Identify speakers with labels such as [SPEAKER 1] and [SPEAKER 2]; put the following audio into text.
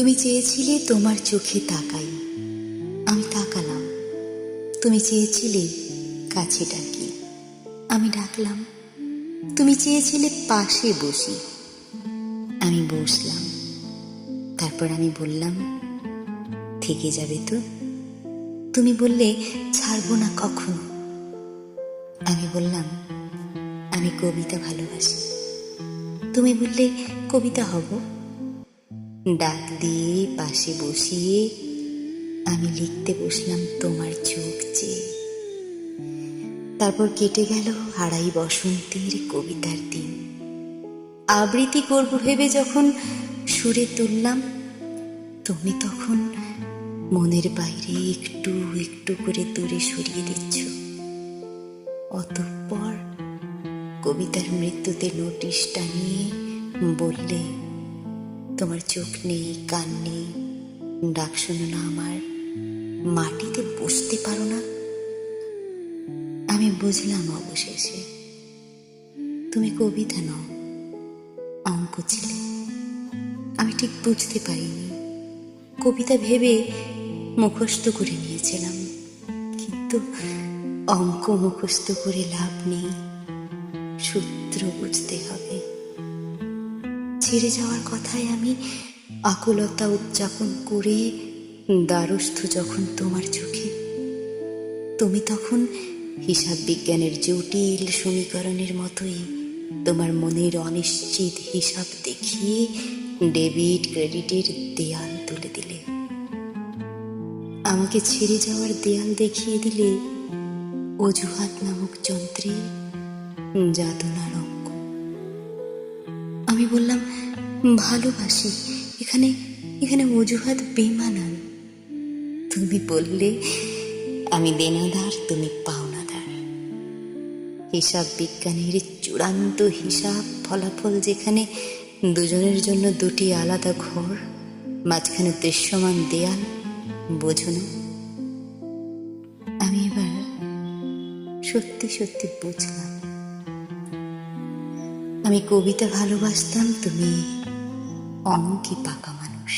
[SPEAKER 1] তুমি চেয়েছিলে তোমার চোখে তাকাই। আমি তাকালাম। তুমি চেয়েছিলে কাছে ডাকি। আমি ডাকলাম। তুমি চেয়েছিলে পাশে বসি। আমি বসলাম। তারপর আমি বললাম, থেকে যাবে তো? তুমি বললে, ছাড়বো না কখনো? আমি বললাম, আমি কবিতা ভালোবাসি। তুমি বললে, কবিতা হব? ডাক দিয়ে পাশে বসিয়ে আমি লিখতে বসলাম তোমার চোখ চেয়ে। তারপর কেটে গেল হারাই বসন্তের কবিতার দিন। আবৃত্তি করব ভেবে যখন সুরে তুললাম, তুমি তখন মনের বাইরে একটু একটু করে দূরে সরিয়ে দিচ্ছ। অতঃপর কবিতার মৃত্যুতে নোটিশটা নিয়ে বললে তোমার চোখ নেই, কান নেই। ডাক শোনো না আমার। মাটিতে বসতে পারো না। আমি বুঝলাম অবশেষে। তুমি কবিতা নও, অঙ্ক ছিলে। আমি ঠিক বুঝতে পারিনি। কবিতা ভেবে মুখস্থ করে নিয়েছিলাম। কিন্তু অঙ্ক মুখস্থ করে লাভ নেই। সূত্র বুঝতে হবে। ছেড়ে যাওয়ার কথায় আমি আকুলতা উদযাপন করে দ্বারস্থ যখন তোমার চোখে, তুমি তখন হিসাব বিজ্ঞানের জটিল সমীকরণের মতোই তোমার মনের অনিশ্চিত হিসাব দেখিয়ে ডেবিট ক্রেডিটের দেয়াল তুলে দিলে। আমাকে ছেড়ে যাওয়ার দেয়াল দেখিয়ে দিলে অজুহাত নামক যন্ত্রে যাতনার আমি বললাম, ভালোবাসি, এখানে এখানে অজুহাত বেমানান তুমি বললে, আমি দেনাদার, তুমি পাওনাদার। হিসাব বিজ্ঞানের চূড়ান্ত হিসাব ফলাফল যেখানে দুজনের জন্য দুটি আলাদা ঘর, মাঝখানে দৃশ্যমান দেয়াল, বোঝো না। আমি এবার সত্যি সত্যি বুঝলাম। আমি কবিতা ভালোবাসতাম তুমি অঙ্কে পাকা মানুষ।